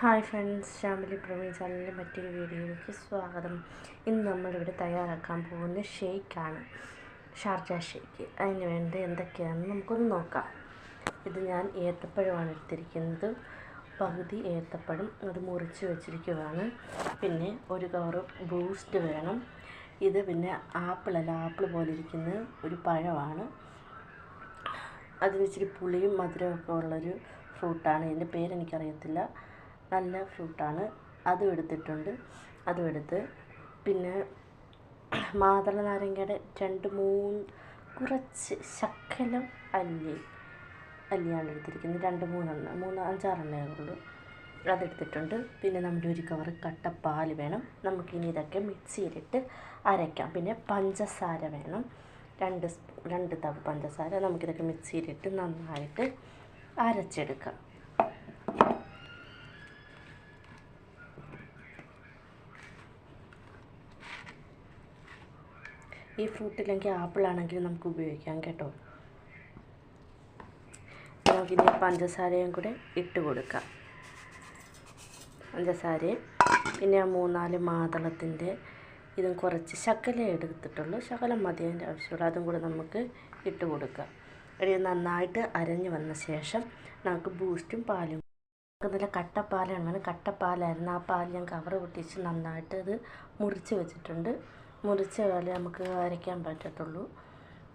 Hi friends Shyamili Praveen ചാനലിന്റെ മറ്റൊരു വീഡിയോയിലേക്ക് സ്വാഗതം. ഇന്ന് നമ്മളിവിടെ തയ്യാറാക്കാൻ പോകുന്ന ഷേക്കാണ്. Sharjah shake. അതിന് വേണ്ട എന്തൊക്കെയാണെന്ന് നമുക്കൊന്ന് നോക്കാം. ഇത് ഞാൻ ഏത്തപ്പഴമാണ് എടുത്തിരിക്കുന്നത്. പകുതി ഏത്തപ്പഴം അത് മുറിച്ച് വെച്ചിരിക്കുകയാണ് പിന്നെ ഒരു കവറ് ബൂസ്റ്റ് വേണം. ഇത് പിന്നെ ആപ്പിളല്ല ആപ്പിൾ പോലെ ഇരിക്കുന്ന ഒരു പഴമാണ്. അതിന് ഇച്ചിരി പുളിയും മധുരമൊക്കെ ഉള്ളൊരു ഫ്രൂട്ടാണ്. ഇതിന്റെ പേരെനിക്കറിയത്തില്ല. നല്ല ഫ്രൂട്ടാണ്. അതും എടുത്തിട്ടുണ്ട്. അതും എടുത്ത് പിന്നെ മാതള നാരങ്ങയുടെ രണ്ട് മൂന്ന് കുറച്ച് ശക്കലം അല്ലി അല്ലിയാണ് എടുത്തിരിക്കുന്നത്. രണ്ട് മൂന്നെണ്ണം മൂന്ന് അഞ്ചാറെണ്ണേ ഉള്ളൂ. അതെടുത്തിട്ടുണ്ട്. പിന്നെ നമ്മുടെ ഒരു കവർ കട്ട പാൽ വേണം നമുക്കിനി ഇതൊക്കെ മിക്സിയിലിട്ട് അരയ്ക്കാം. പിന്നെ പഞ്ചസാര വേണം. രണ്ട് രണ്ട് തവ പഞ്ചസാര നമുക്കിതൊക്കെ മിക്സിയിലിട്ട് നന്നായിട്ട് അരച്ചെടുക്കാം. ഈ ഫ്രൂട്ട് ഇല്ലെങ്കിൽ ആപ്പിളാണെങ്കിലും നമുക്ക് ഉപയോഗിക്കാം കേട്ടോ. നമുക്കിനി പഞ്ചസാരയും കൂടെ ഇട്ട് കൊടുക്കാം. പഞ്ചസാരയും പിന്നെ ആ മൂന്നാൽ മാതളത്തിന്റെ ഇതും കുറച്ച് ശകലേ എടുത്തിട്ടുള്ളൂ. ശകലം മതി അതിന്റെ ആവശ്യമുള്ളൂ. അതും കൂടെ നമുക്ക് ഇട്ട് കൊടുക്കാം. ഇത് നന്നായിട്ട് അരഞ്ഞ് വന്ന ശേഷം നമുക്ക് ബൂസ്റ്റും പാലും. നല്ല കട്ടപ്പാലാണ് കട്ടപ്പാലായിരുന്നു. ആ പാൽ ഞാൻ കവർ പൊട്ടിച്ച് നന്നായിട്ട് അത് മുറിച്ച് വെച്ചിട്ടുണ്ട്. മുറിച്ച കാലേ നമുക്ക് അരയ്ക്കാൻ പറ്റത്തുള്ളൂ.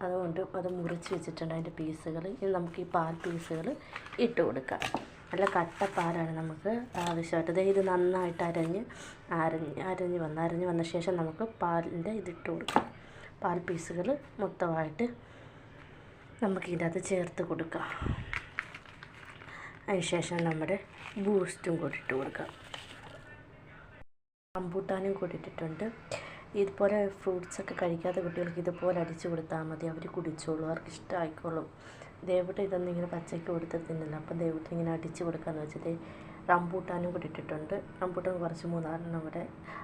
അതുകൊണ്ട് അത് മുറിച്ച് വെച്ചിട്ടുണ്ട് അതിന്റെ പീസുകൾ ഇനി നമുക്ക് ഈ പാൽ പീസുകൾ ഇട്ട് കൊടുക്കാം. നല്ല കട്ടപ്പാലാണ് നമുക്ക് ആവശ്യമായിട്ട്. ഇത് നന്നായിട്ട് അരഞ്ഞ് അരഞ്ഞ് അരഞ്ഞ് വന്ന് അരഞ്ഞ് വന്ന ശേഷം നമുക്ക് പാലിന്റെ ഇതിട്ട് കൊടുക്കാം. പാൽ പീസുകൾ മൊത്തമായിട്ട് നമുക്ക് ഇതിനകത്ത് ചേർത്ത് കൊടുക്കാം. അതിനുശേഷം നമ്മുടെ ബൂസ്റ്റും കൂടി ഇട്ട് കൊടുക്കാം. റംബൂട്ടാനും കൂടി ഇട്ടിട്ടുണ്ട്. ഇതുപോലെ ഫ്രൂട്ട്സൊക്കെ കഴിക്കാത്ത കുട്ടികൾക്ക് ഇതുപോലെ അടിച്ചു കൊടുത്താൽ മതി. അവർ കുടിച്ചോളൂ അവർക്ക് ഇഷ്ടമായിക്കോളും ദേവട്ട് ഇതൊന്നും ഇങ്ങനെ പച്ചയ്ക്ക് കൊടുത്ത് തിന്നില്ല. അപ്പം ദേവട്ട് ഇങ്ങനെ അടിച്ചു കൊടുക്കാന്ന് വെച്ചത് റംബൂട്ടാനും കൂടി ഇട്ടിട്ടുണ്ട്. റംബൂട്ടാൻ കുറച്ച് മൂന്നാലെണ്ണം കൂടെ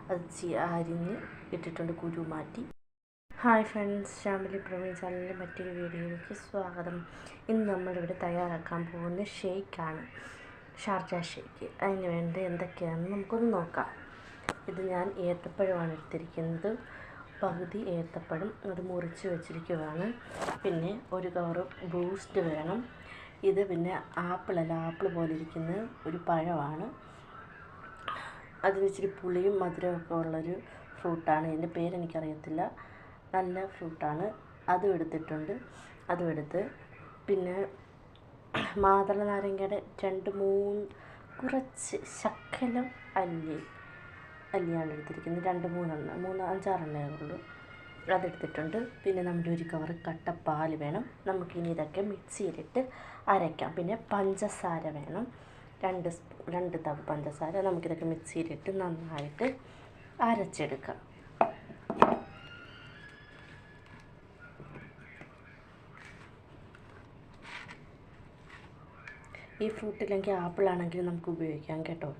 അത് ചി അരിഞ്ഞ് ഇട്ടിട്ടുണ്ട് കുരു മാറ്റി. ഹായ് ഫ്രണ്ട്സ് ഫാമിലി പ്രവീൺ ചാനലിന്റെ മറ്റൊരു വീഡിയോയിലേക്ക് സ്വാഗതം. ഇന്ന് നമ്മളിവിടെ തയ്യാറാക്കാൻ പോകുന്ന ഷേക്കാണ് ഷാർജ ഷേക്ക് അതിന് വേണ്ടി എന്തൊക്കെയാണെന്ന് നമുക്കൊന്ന് നോക്കാം. ഇത് ഞാൻ ഏത്തപ്പഴമാണ് എടുത്തിരിക്കുന്നത്. പകുതി ഏത്തപ്പഴം അത് മുറിച്ച് വെച്ചിരിക്കുകയാണ് പിന്നെ ഒരു കവറ് ബൂസ്റ്റ് വേണം. ഇത് പിന്നെ ആപ്പിളല്ല ആപ്പിൾ പോലെ ഇരിക്കുന്ന ഒരു പഴമാണ്. അതിന് ഇച്ചിരി പുളിയും മധുരമൊക്കെ ഉള്ളൊരു ഫ്രൂട്ടാണ്. ഇതിന്റെ പേരെനിക്കറിയത്തില്ല നല്ല ഫ്രൂട്ടാണ്. അതും എടുത്തിട്ടുണ്ട്. അതും എടുത്ത് പിന്നെ മാതള നാരങ്ങയുടെ രണ്ട് മൂന്ന് കുറച്ച് ശക്കലം അല്ലി? അല്ലിയാണ് എടുത്തിരിക്കുന്നത് രണ്ട് മൂന്നെണ്ണം മൂന്ന് അഞ്ചാറെണ്ണേ ഉള്ളൂ അതെടുത്തിട്ടുണ്ട്. പിന്നെ നമ്മുടെ ഒരു കവർ കട്ട പാൽ വേണം നമുക്കിനി ഇതൊക്കെ മിക്സിയിലിട്ട് അരയ്ക്കാം. പിന്നെ പഞ്ചസാര വേണം. രണ്ട് രണ്ട് തവ് പഞ്ചസാര നമുക്കിതൊക്കെ മിക്സിയിലിട്ട് നന്നായിട്ട് അരച്ചെടുക്കാം. ഈ ഫ്രൂട്ടില്ലെങ്കിൽ ആപ്പിളാണെങ്കിലും നമുക്ക് ഉപയോഗിക്കാം കേട്ടോ.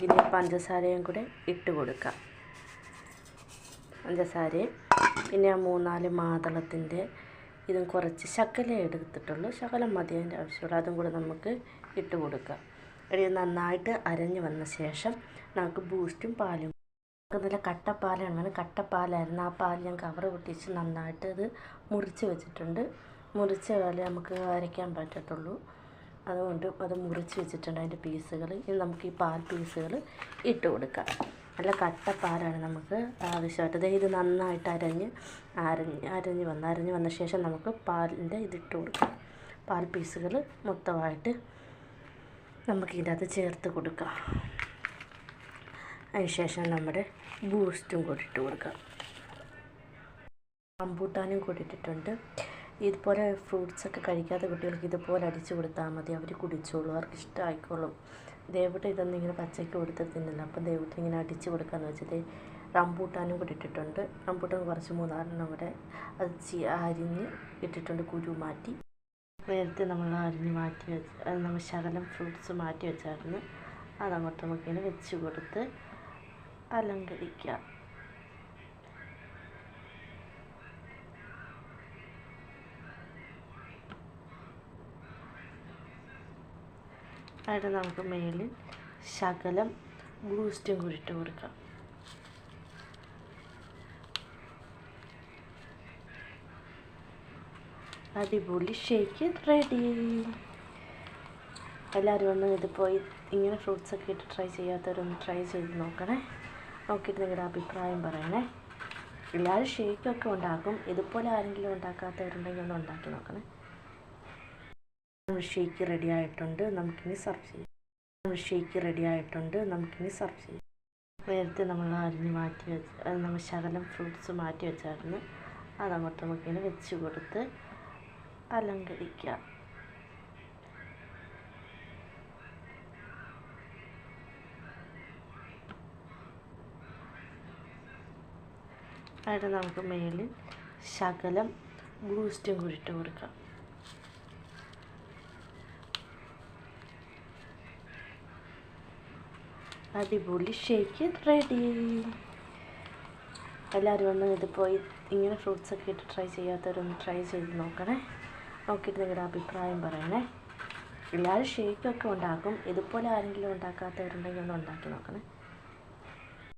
നമുക്കിനി പഞ്ചസാരയും കൂടെ ഇട്ട് കൊടുക്കാം. പഞ്ചസാരയും പിന്നെ ആ മൂന്നാൽ മാതളത്തിന്റെ ഇതും കുറച്ച് ശകലേ എടുത്തിട്ടുള്ളൂ. ശകലം മതി അതിന്റെ ആവശ്യമുള്ളൂ. അതും കൂടെ നമുക്ക് ഇട്ട് കൊടുക്കാം. ഇത് നന്നായിട്ട് അരഞ്ഞ് വന്ന ശേഷം നമുക്ക് ബൂസ്റ്റും പാലും. നല്ല കട്ടപ്പാലാണ് വേണം കട്ടപ്പാലായിരുന്നു. ആ പാൽ ഞാൻ കവർ പൊട്ടിച്ച് നന്നായിട്ട് അത് മുറിച്ച് വെച്ചിട്ടുണ്ട്. മുറിച്ച പാലേ നമുക്ക് അരയ്ക്കാൻ പറ്റത്തുള്ളൂ. അതുകൊണ്ട് അത് മുറിച്ച് വെച്ചിട്ടുണ്ട് അതിന്റെ പീസുകൾ. ഇനി നമുക്ക് ഈ പാൽ പീസുകൾ ഇട്ട് കൊടുക്കാം. നല്ല കട്ടപ്പാലാണ് നമുക്ക് ആവശ്യമായിട്ട്. ഇത് നന്നായിട്ട് അരഞ്ഞ് അരഞ്ഞ് അരഞ്ഞ് വന്ന് അരഞ്ഞ് വന്ന ശേഷം നമുക്ക് പാലിന്റെ ഇതിട്ട് കൊടുക്കാം. പാൽ പീസുകൾ മൊത്തമായിട്ട് നമുക്ക് ഇതിനകത്ത് ചേർത്ത് കൊടുക്കാം. അതിനുശേഷം നമ്മുടെ ബൂസ്റ്റും കൂടി ഇട്ട് കൊടുക്കാം. റംബൂട്ടാനും കൂടി ഇട്ടിട്ടുണ്ട്. ഇതുപോലെ ഫ്രൂട്ട്സൊക്കെ കഴിക്കാത്ത കുട്ടികൾക്ക് ഇതുപോലെ അടിച്ചു കൊടുത്താൽ മതി. അവർ കുടിച്ചോളും അവർക്ക് ഇഷ്ടമായിക്കോളും ദേവട്ട് ഇതൊന്നും ഇങ്ങനെ പച്ചയ്ക്ക് കൊടുത്ത് തിന്നില്ല. അപ്പം ദേവട്ട് ഇങ്ങനെ അടിച്ചു കൊടുക്കാമെന്ന് വെച്ചത് റംബൂട്ടാനും കൂടി ഇട്ടിട്ടുണ്ട്. റംബൂട്ടാൻ കുറച്ച് മൂന്നാലെണ്ണം കൂടെ അത് ചി അരിഞ്ഞ് ഇട്ടിട്ടുണ്ട് കുരു മാറ്റി. നേരത്തെ നമ്മൾ അരിഞ്ഞ് മാറ്റി വെച്ച് നമ്മൾ ശകലം ഫ്രൂട്ട്സ് മാറ്റി വെച്ചായിരുന്നു. അതങ്ങോട്ട് നമുക്കിങ്ങനെ വെച്ച് കൊടുത്ത് അലങ്കരിക്കാം അതിന് നമുക്ക് മേളിൽ ശകലം ബൂസ്റ്റും കൂടി ഇട്ട് കൊടുക്കാം. അടിപൊളി ഷേക്ക് റെഡി. എല്ലാവരും ഒന്ന് ഇത് പോയി ഇങ്ങനെ ഫ്രൂട്ട്സ് ഒക്കെ ഇട്ട് ട്രൈ ചെയ്യാത്തവരൊന്ന് ട്രൈ ചെയ്ത് നോക്കണേ. നോക്കിയിട്ട് നിങ്ങളുടെ അഭിപ്രായം പറയണേ. എല്ലാവരും ഷേക്കൊക്കെ ഉണ്ടാക്കും. ഇതുപോലെ ആരെങ്കിലും ഉണ്ടാക്കാത്തവരുണ്ടെങ്കിൽ ഒന്ന് ഉണ്ടാക്കി നോക്കണേ. ഷേക്ക് റെഡി ആയിട്ടുണ്ട്. നമുക്കിനി സർവ് ചെയ്യാം. ഷേക്ക് റെഡി ആയിട്ടുണ്ട്. നമുക്കിനി സർവ് ചെയ്യാം. നേരത്തെ നമ്മൾ അരിഞ്ഞ് മാറ്റി വെച്ച് നമ്മൾ ശകലം ഫ്രൂട്ട്സ് മാറ്റി വെച്ചായിരുന്നു. അതങ്ങോട്ട് നമുക്കിങ്ങനെ വെച്ച് കൊടുത്ത് അലങ്കരിക്കാം. അതിന് നമുക്ക് മേളിൽ ശകലം ബൂസ്റ്റും കൂടിയിട്ട് കൊടുക്കാം. അടിപൊളി ഷേക്ക് റെഡി എല്ലാവരും ഒന്ന് ഇത് പോയി ഇങ്ങനെ ഫ്രൂട്ട്സ് ഒക്കെ ഇട്ട് ട്രൈ ചെയ്യാത്തവരൊന്ന് ട്രൈ ചെയ്ത് നോക്കണേ. നോക്കിയിട്ട് നിങ്ങളുടെ അഭിപ്രായം പറയണേ. എല്ലാവരും ഷേക്കൊക്കെ ഉണ്ടാക്കും. ഇതുപോലെ ആരെങ്കിലും ഉണ്ടാക്കാത്തവരുണ്ടെങ്കിൽ ഒന്ന് ഉണ്ടാക്കി നോക്കണേ.